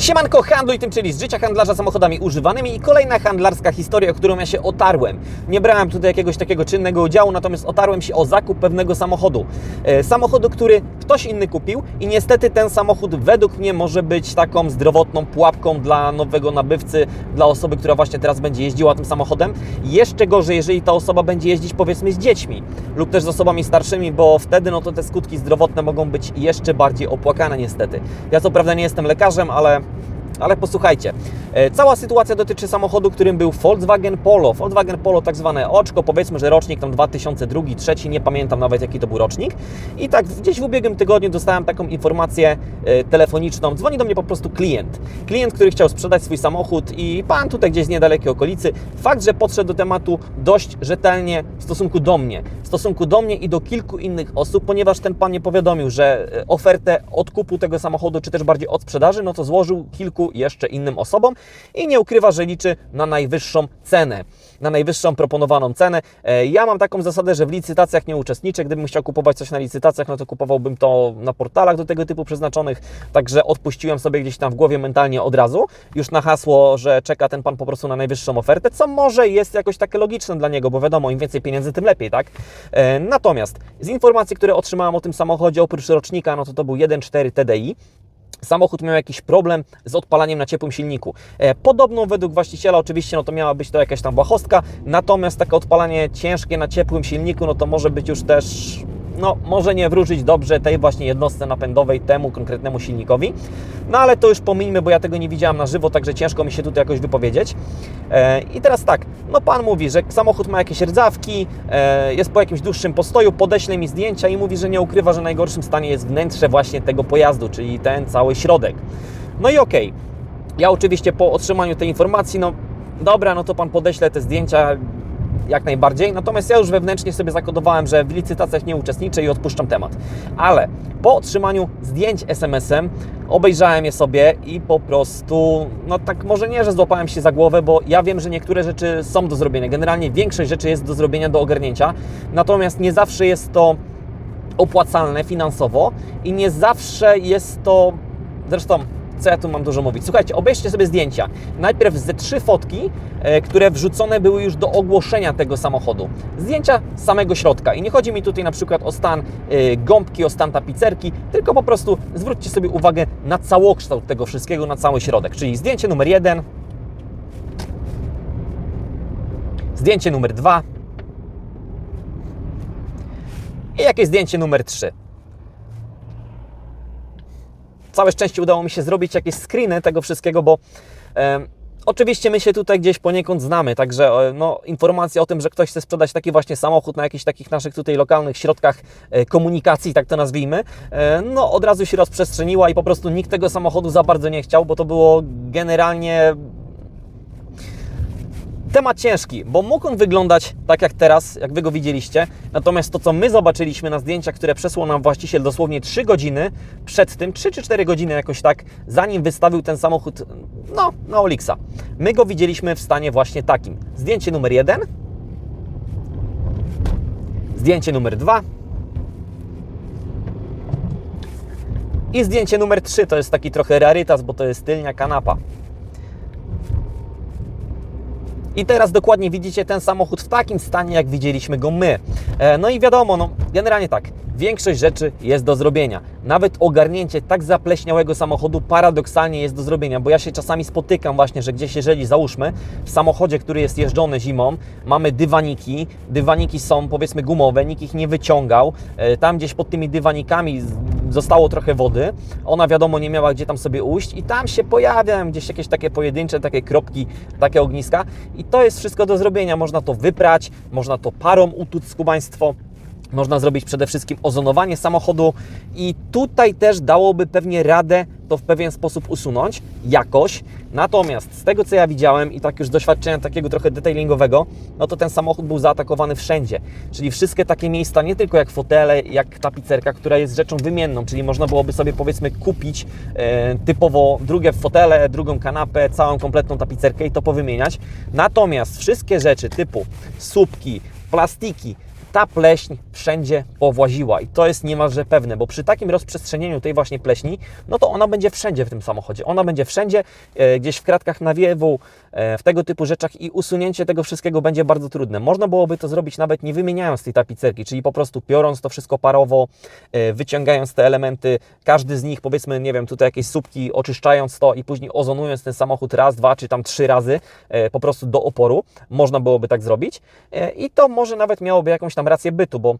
Siemanko, handluj tym, czyli z życia handlarza samochodami używanymi i kolejna handlarska historia, o którą ja się otarłem. Nie brałem tutaj jakiegoś takiego czynnego udziału, natomiast otarłem się o zakup pewnego samochodu. E, samochodu, który ktoś inny kupił i niestety ten samochód według mnie może być taką zdrowotną pułapką dla nowego nabywcy, dla osoby, która właśnie teraz będzie jeździła tym samochodem. Jeszcze gorzej, jeżeli ta osoba będzie jeździć powiedzmy z dziećmi lub też z osobami starszymi, bo wtedy no to te skutki zdrowotne mogą być jeszcze bardziej opłakane niestety. Ja co prawda nie jestem lekarzem, ale ale posłuchajcie, cała sytuacja dotyczy samochodu, którym był Volkswagen Polo. Volkswagen Polo tak zwane oczko, powiedzmy, że rocznik tam 2002, 2003, nie pamiętam nawet jaki to był rocznik. I tak gdzieś w ubiegłym tygodniu dostałem taką informację e, telefoniczną. Dzwoni do mnie po prostu klient. Klient, który chciał sprzedać swój samochód i pan tutaj gdzieś z niedalekiej okolicy. Fakt, że podszedł do tematu dość rzetelnie w stosunku do mnie. W stosunku do mnie i do kilku innych osób, ponieważ ten pan nie powiadomił, że e, ofertę odkupu tego samochodu, czy też bardziej od sprzedaży, no to złożył kilku jeszcze innym osobom i nie ukrywa, że liczy na najwyższą cenę, na najwyższą proponowaną cenę. E, Ja mam taką zasadę, że w licytacjach nie uczestniczę. Gdybym chciał kupować coś na licytacjach, no to kupowałbym to na portalach do tego typu przeznaczonych, także odpuściłem sobie gdzieś tam w głowie mentalnie od razu, już na hasło, że czeka ten pan po prostu na najwyższą ofertę, co może jest jakoś takie logiczne dla niego, bo wiadomo, im więcej pieniędzy, tym lepiej, tak? E, Natomiast z informacji, które otrzymałem o tym samochodzie, oprócz rocznika, no to to był 1.4 TDI, samochód miał jakiś problem z odpalaniem na ciepłym silniku. E, Podobno według właściciela oczywiście no to miała być to jakaś tam błahostka, natomiast takie odpalanie ciężkie na ciepłym silniku no to może być już też no, może nie wróżyć dobrze tej właśnie jednostce napędowej, temu konkretnemu silnikowi. No ale to już pomijmy, bo ja tego nie widziałam na żywo, także ciężko mi się tutaj jakoś wypowiedzieć. E, I teraz tak, no pan mówi, że samochód ma jakieś rdzawki, e, jest po jakimś dłuższym postoju, podeśle mi zdjęcia i mówi, że nie ukrywa, że w najgorszym stanie jest wnętrze właśnie tego pojazdu, czyli ten cały środek. No i okej, ja oczywiście po otrzymaniu tej informacji, no dobra, no to pan podeśle te zdjęcia jak najbardziej. Natomiast ja już wewnętrznie sobie zakodowałem, że w licytacjach nie uczestniczę i odpuszczam temat. Ale po otrzymaniu zdjęć SMS-em obejrzałem je sobie i po prostu, no tak może nie, że złapałem się za głowę, bo ja wiem, że niektóre rzeczy są do zrobienia. Generalnie większość rzeczy jest do zrobienia, do ogarnięcia. Natomiast nie zawsze jest to opłacalne finansowo i nie zawsze jest to. Zresztą, co ja tu mam dużo mówić? Słuchajcie, obejrzcie sobie zdjęcia. Najpierw ze trzy fotki, e, które wrzucone były już do ogłoszenia tego samochodu. Zdjęcia samego środka. I nie chodzi mi tutaj na przykład o stan e, gąbki, o stan tapicerki, tylko po prostu zwróćcie sobie uwagę na całokształt tego wszystkiego, na cały środek. Czyli zdjęcie numer jeden, zdjęcie numer dwa i jakieś zdjęcie numer 3. Całe szczęście udało mi się zrobić jakieś screeny tego wszystkiego, bo e, oczywiście my się tutaj gdzieś poniekąd znamy, także e, no, informacja o tym, że ktoś chce sprzedać taki właśnie samochód na jakichś takich naszych tutaj lokalnych środkach e, komunikacji, tak to nazwijmy, e, no od razu się rozprzestrzeniła i po prostu nikt tego samochodu za bardzo nie chciał, bo to było generalnie Temat ciężki, bo mógł on wyglądać tak jak teraz, jak Wy go widzieliście, natomiast to, co my zobaczyliśmy na zdjęciach, które przesłał nam właściciel dosłownie 3 godziny przed tym, 3 czy 4 godziny jakoś tak, zanim wystawił ten samochód, no, na Olixa. My go widzieliśmy w stanie właśnie takim. Zdjęcie numer 1, zdjęcie numer 2 i zdjęcie numer 3, to jest taki trochę rarytas, bo to jest tylnia kanapa. I teraz dokładnie widzicie ten samochód w takim stanie, jak widzieliśmy go my. E, No i wiadomo, no, generalnie tak, większość rzeczy jest do zrobienia. Nawet ogarnięcie tak zapleśniałego samochodu paradoksalnie jest do zrobienia, bo ja się czasami spotykam właśnie, że gdzieś jeżeli załóżmy w samochodzie, który jest jeżdżony zimą, mamy dywaniki, dywaniki są powiedzmy gumowe, nikt ich nie wyciągał, E, tam gdzieś pod tymi dywanikami zostało trochę wody, ona wiadomo nie miała gdzie tam sobie ujść i tam się pojawiają gdzieś jakieś takie pojedyncze, takie kropki, takie ogniska i to jest wszystko do zrobienia. Można to wyprać, można to parą utuc skubaństwo. Można zrobić przede wszystkim ozonowanie samochodu i tutaj też dałoby pewnie radę to w pewien sposób usunąć jakoś. Natomiast z tego co ja widziałem i tak już z doświadczenia takiego trochę detailingowego, no to ten samochód był zaatakowany wszędzie. Czyli wszystkie takie miejsca, nie tylko jak fotele, jak tapicerka, która jest rzeczą wymienną, czyli można byłoby sobie powiedzmy kupić e, typowo drugie fotele, drugą kanapę, całą kompletną tapicerkę i to powymieniać. Natomiast wszystkie rzeczy typu słupki, plastiki, ta pleśń wszędzie powłaziła i to jest niemalże pewne, bo przy takim rozprzestrzenieniu tej właśnie pleśni, no to ona będzie wszędzie w tym samochodzie. Ona będzie wszędzie, e, gdzieś w kratkach nawiewu, e, w tego typu rzeczach i usunięcie tego wszystkiego będzie bardzo trudne. Można byłoby to zrobić nawet nie wymieniając tej tapicerki, czyli po prostu piorąc to wszystko parowo, e, wyciągając te elementy, każdy z nich, powiedzmy, nie wiem, tutaj jakieś słupki, oczyszczając to i później ozonując ten samochód raz, dwa czy tam trzy razy e, po prostu do oporu. Można byłoby tak zrobić E, i to może nawet miałoby jakąś tam rację bytu, bo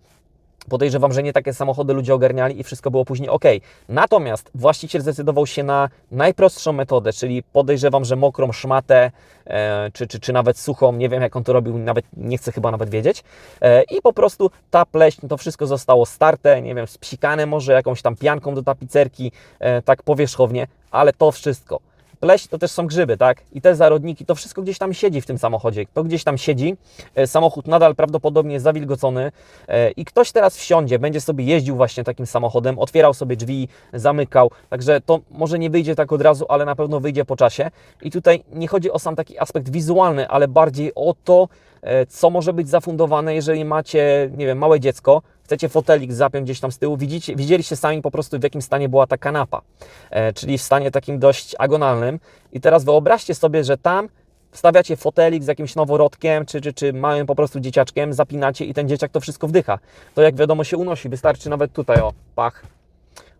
Podejrzewam, że nie takie samochody ludzie ogarniali i wszystko było później ok. Natomiast właściciel zdecydował się na najprostszą metodę, czyli podejrzewam, że mokrą szmatę, e, czy, czy, czy nawet suchą, nie wiem jak on to robił, nawet nie chcę chyba nawet wiedzieć. E, I po prostu ta pleśń, to wszystko zostało starte, nie wiem, spsikane może jakąś tam pianką do tapicerki, e, tak powierzchownie, ale to wszystko. Pleśń to też są grzyby, tak? I te zarodniki, to wszystko gdzieś tam siedzi w tym samochodzie. To gdzieś tam siedzi. E, Samochód nadal prawdopodobnie jest zawilgocony e, i ktoś teraz wsiądzie, będzie sobie jeździł właśnie takim samochodem, otwierał sobie drzwi, zamykał. Także to może nie wyjdzie tak od razu, ale na pewno wyjdzie po czasie. I tutaj nie chodzi o sam taki aspekt wizualny, ale bardziej o to, e, co może być zafundowane, jeżeli macie, nie wiem, małe dziecko, chcecie fotelik zapiąć gdzieś tam z tyłu, widzicie, widzieliście sami po prostu w jakim stanie była ta kanapa, e, czyli w stanie takim dość agonalnym. I teraz wyobraźcie sobie, że tam wstawiacie fotelik z jakimś noworodkiem, czy, czy, czy małym po prostu dzieciaczkiem, zapinacie i ten dzieciak to wszystko wdycha. To jak wiadomo się unosi, wystarczy nawet tutaj, o, pach,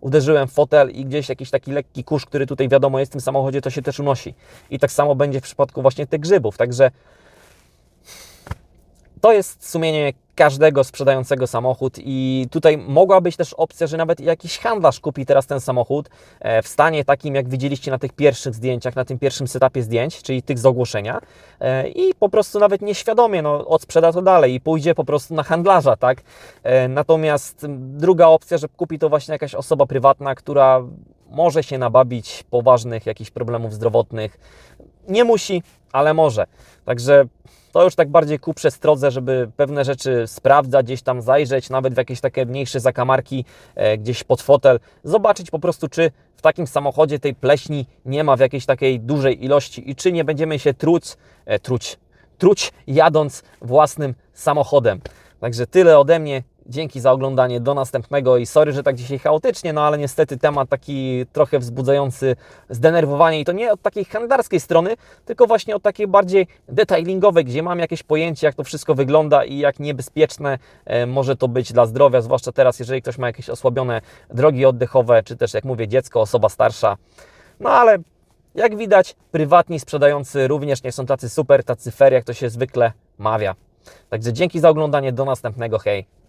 uderzyłem w fotel i gdzieś jakiś taki lekki kurz, który tutaj wiadomo jest w tym samochodzie, to się też unosi. I tak samo będzie w przypadku właśnie tych grzybów. Także to jest sumienie każdego sprzedającego samochód i tutaj mogła być też opcja, że nawet jakiś handlarz kupi teraz ten samochód e, w stanie takim, jak widzieliście na tych pierwszych zdjęciach, na tym pierwszym setupie zdjęć, czyli tych z ogłoszenia e, i po prostu nawet nieświadomie no, odsprzeda to dalej i pójdzie po prostu na handlarza, tak? E, Natomiast druga opcja, że kupi to właśnie jakaś osoba prywatna, która może się nababić poważnych jakichś problemów zdrowotnych. Nie musi, ale może. Także to już tak bardziej ku przestrodze, żeby pewne rzeczy sprawdzać, gdzieś tam zajrzeć, nawet w jakieś takie mniejsze zakamarki, e, gdzieś pod fotel, zobaczyć po prostu, czy w takim samochodzie tej pleśni nie ma w jakiejś takiej dużej ilości i czy nie będziemy się truć, e, truć, truć jadąc własnym samochodem. Także tyle ode mnie. Dzięki za oglądanie. Do następnego i sorry, że tak dzisiaj chaotycznie, no ale niestety temat taki trochę wzbudzający zdenerwowanie i to nie od takiej handlarskiej strony, tylko właśnie od takiej bardziej detailingowej, gdzie mam jakieś pojęcie, jak to wszystko wygląda i jak niebezpieczne e, może to być dla zdrowia, zwłaszcza teraz, jeżeli ktoś ma jakieś osłabione drogi oddechowe, czy też, jak mówię, dziecko, osoba starsza. No ale jak widać, prywatni sprzedający również nie są tacy super, tacy fair, jak to się zwykle mawia. Także dzięki za oglądanie, do następnego, hej!